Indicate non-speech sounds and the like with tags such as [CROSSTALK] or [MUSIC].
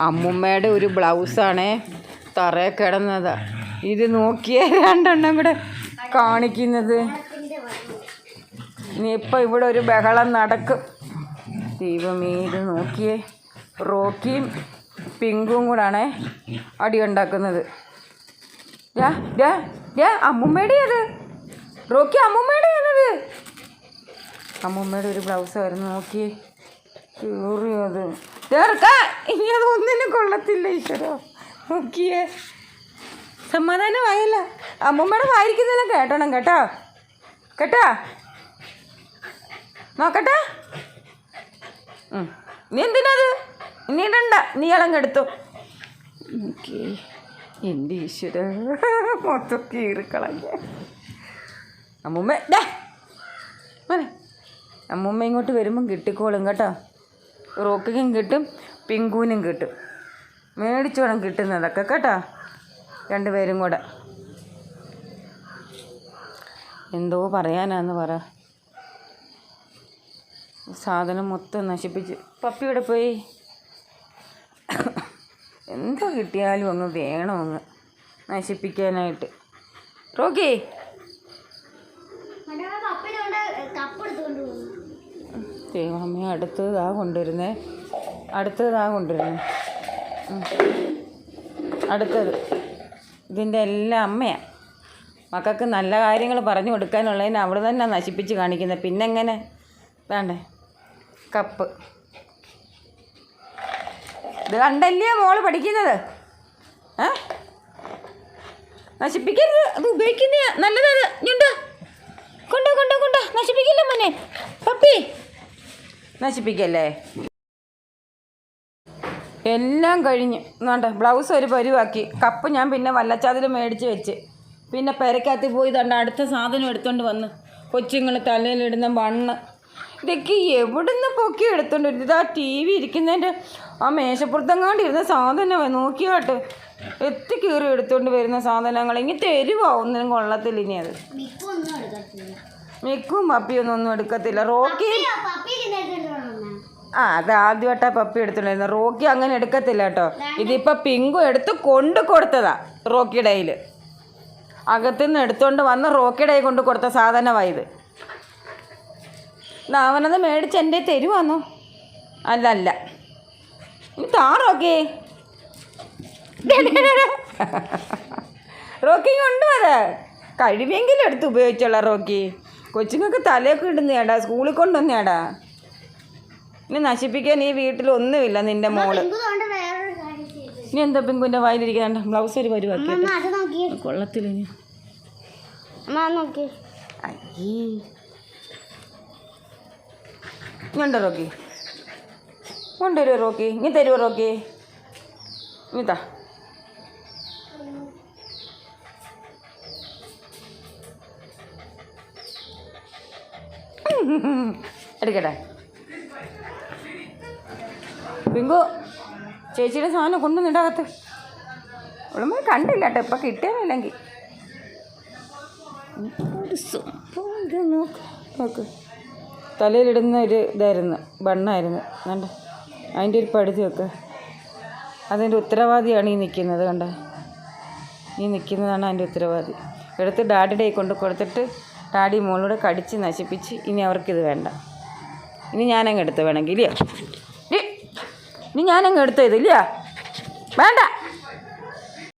അമ്മുമ്മയുടെ ഒരു ബ്ലൗസാണേ തറയെ കിടന്നത്. ഇത് നോക്കിയേ രണ്ടെണ്ണം ഇവിടെ കാണിക്കുന്നത്. ഇനിയിപ്പോൾ ഇവിടെ ഒരു ബഹളം നടക്കും. ദൈവമേ ഇത് നോക്കിയേ. റോക്കിയും പിങ്കും കൂടാണേ അടി ഉണ്ടാക്കുന്നത്. അമ്മുമ്മയുടെ അത്. റോക്കി അമ്മുമ്മയുടെ ആണത്. അമ്മുമ്മയുടെ ഒരു ബ്ലൗസ് ആയിരുന്നു. നോക്കിയേ. കീറിയത്. ഇനി അത് ഒന്നിനും കൊള്ളത്തില്ല ഈശ്വരോ. നോക്കിയേ. സമാധാനമായല്ല. അമ്മമ്മയുടെ വായിരിക്കുന്നതെല്ലാം കേട്ടണം കേട്ടോ. കേട്ടാ. നോക്കട്ടെ. നീ എന്തിനത്? ഇനി ഇടണ്ട. നീ ഇളങ്ങ് എടുത്തു ഓക്കേ എന്റെ ഈശ്വര മൊത്തം കീറിക്കളഞ്ഞ. അമ്മൂമ്മ അമ്മുമ്മ ഇങ്ങോട്ട് വരുമ്പം കിട്ടിക്കോളും കേട്ടോ. റോക്കിക്കും കിട്ടും പിങ്കൂനും കിട്ടും. മേടിച്ചു വേണം കിട്ടുന്നതൊക്കെ കേട്ടോ? രണ്ടുപേരും കൂടെ. എന്തോ പറയാനാന്ന് പറ. സാധനം മൊത്തം നശിപ്പിച്ച്. പപ്പി ഇവിടെ പോയി? എന്തോ കിട്ടിയാലും അങ്ങ് വേണം അങ്ങ് നശിപ്പിക്കാനായിട്ട്. റോക്കി? കപ്പെടുത്തുകൊണ്ട് പോകുന്നു. ദൈവമേ അടുത്തതാ കൊണ്ടുവരുന്നേ. അടുത്തതാ കൊണ്ടുവരുന്നേ. അടുത്തത്. ഇതിന്റെ എല്ലാം അമ്മയാണ് മക്കൾക്ക് നല്ല കാര്യങ്ങൾ പറഞ്ഞു കൊടുക്കാനുള്ളതിന് അവൾ തന്നെ നശിപ്പിച്ച് കാണിക്കുന്നത്. പിന്നെ എങ്ങനെ വേണ്ടേ? കപ്പ്. ഇത് കണ്ടല്ലേ മോൾ പഠിക്കുന്നത്? ഏ? നശിപ്പിക്കരുത്. അത് ഉപയോഗിക്കുന്ന നല്ലതാണ് ഞുണ്ടോ. കൊണ്ടോ കൊണ്ടോ കൊണ്ടോ. നശിപ്പിക്കില്ല മോനെ. പപ്പി. നശിപ്പിക്കല്ലേ? എല്ലാം കഴിഞ്ഞ് വേണ്ട ബ്ലൗസ് ഒരു പരിവാക്കി. കപ്പ് ഞാൻ പിന്നെ വല്ലച്ചാതിൽ മേടിച്ച് വെച്ച്. പിന്നെ പെരക്കകത്ത് പോയി തണ്ട അടുത്ത സാധനം എടുത്തുകൊണ്ട് വന്ന്. കൊച്ചുങ്ങൾ തലയിലിടുന്ന മണ്ണ്. ഇതൊക്കെ എവിടുന്ന് പൊക്കി എടുത്തുകൊണ്ട് ഇതാ ടി വി ഇരിക്കുന്നതിന്റെ ആ മേശപ്പുറത്തെങ്ങാണ്ട് ഇരുന്ന സാധനമേ നോക്കിയാട്ട് എത്തി കീറി എടുത്തുകൊണ്ട് വരുന്ന സാധനങ്ങൾ ഇനി തരുവോ ഒന്നിനും കൊള്ളത്തില്ല ഇനി അത്. മിക്ക പപ്പിയൊന്നും ഒന്നും എടുക്കത്തില്ല. റോക്കി ആ അത് ആദ്യമായിട്ടാ പപ്പി എടുത്തിട്ടുണ്ടായിരുന്നു റോക്കി അങ്ങനെ എടുക്കത്തില്ല കേട്ടോ. ഇതിപ്പോ പിങ്കു എടുത്ത് കൊണ്ട് കൊടുത്തതാ റോക്കിയുടെ കയ്യിൽ അകത്തുനിന്ന് എടുത്തോണ്ട് വന്ന് റോക്കിയുടെ കയ്യിൽ കൊണ്ട് കൊടുത്ത സാധനമായത് അവനത് മേടിച്ച് എന്റെ തരുവാന്നോ? അല്ല അല്ല താ റോക്കി. [LAUGHS] റോക്കി കൊണ്ടുവത് കഴിവെങ്കിലും എടുത്ത് ഉപയോഗിച്ചോളാം റോക്കി. കൊച്ചുങ്ങൾക്ക് തലയൊക്കെ ഇടുന്നേടാ സ്കൂളിൽ കൊണ്ടുവന്നേടാ ഇനി നശിപ്പിക്കാൻ ഈ വീട്ടിൽ ഒന്നുമില്ല നിന്റെ മോൾ. ഇനി എന്താ പിങ്കുന്റെ വായിലിരിക്കാണ്ട് ബ്ലൗസ് ഒരു പരുവാക്കി കൊള്ളത്തില്ല ഇനി. റോക്കി. കൊണ്ടുവരുമോ റോക്കി. ഇനി തരുമോ റോക്കി? ഇതാ എടുക്കട്ടെ. പിങ്കു ചേച്ചിയുടെ സാധനം കൊണ്ടുവന്നിട്ടകത്ത് അവളമ്മ കണ്ടില്ല കേട്ടോ ഇപ്പം കിട്ടിയതല്ലെങ്കിൽ നോക്ക് തലയിലിടുന്ന ഒരു ഇതായിരുന്നു ബണ്ണായിരുന്നു. കണ്ട? അതിന്റെ ഒരു പടുതി വെക്ക് അതിന്റെ ഉത്തരവാദിയാണ് ഈ നിൽക്കുന്നത് കണ്ട? ഈ നിൽക്കുന്നതാണ് അതിന്റെ ഉത്തരവാദി. എടുത്ത് ഡാഡിയുടെ കൊണ്ട് കൊടുത്തിട്ട് ഡാഡി മോളൂടെ കടിച്ച് നശിപ്പിച്ച് ഇനി അവർക്കിത് വേണ്ട. ഇനി ഞാനങ്ങ് എടുത്ത് വേണമെങ്കിൽ ഇല്ലയോ ഇനി ഞാനങ്ങ് എടുത്തു ഇത് വേണ്ട.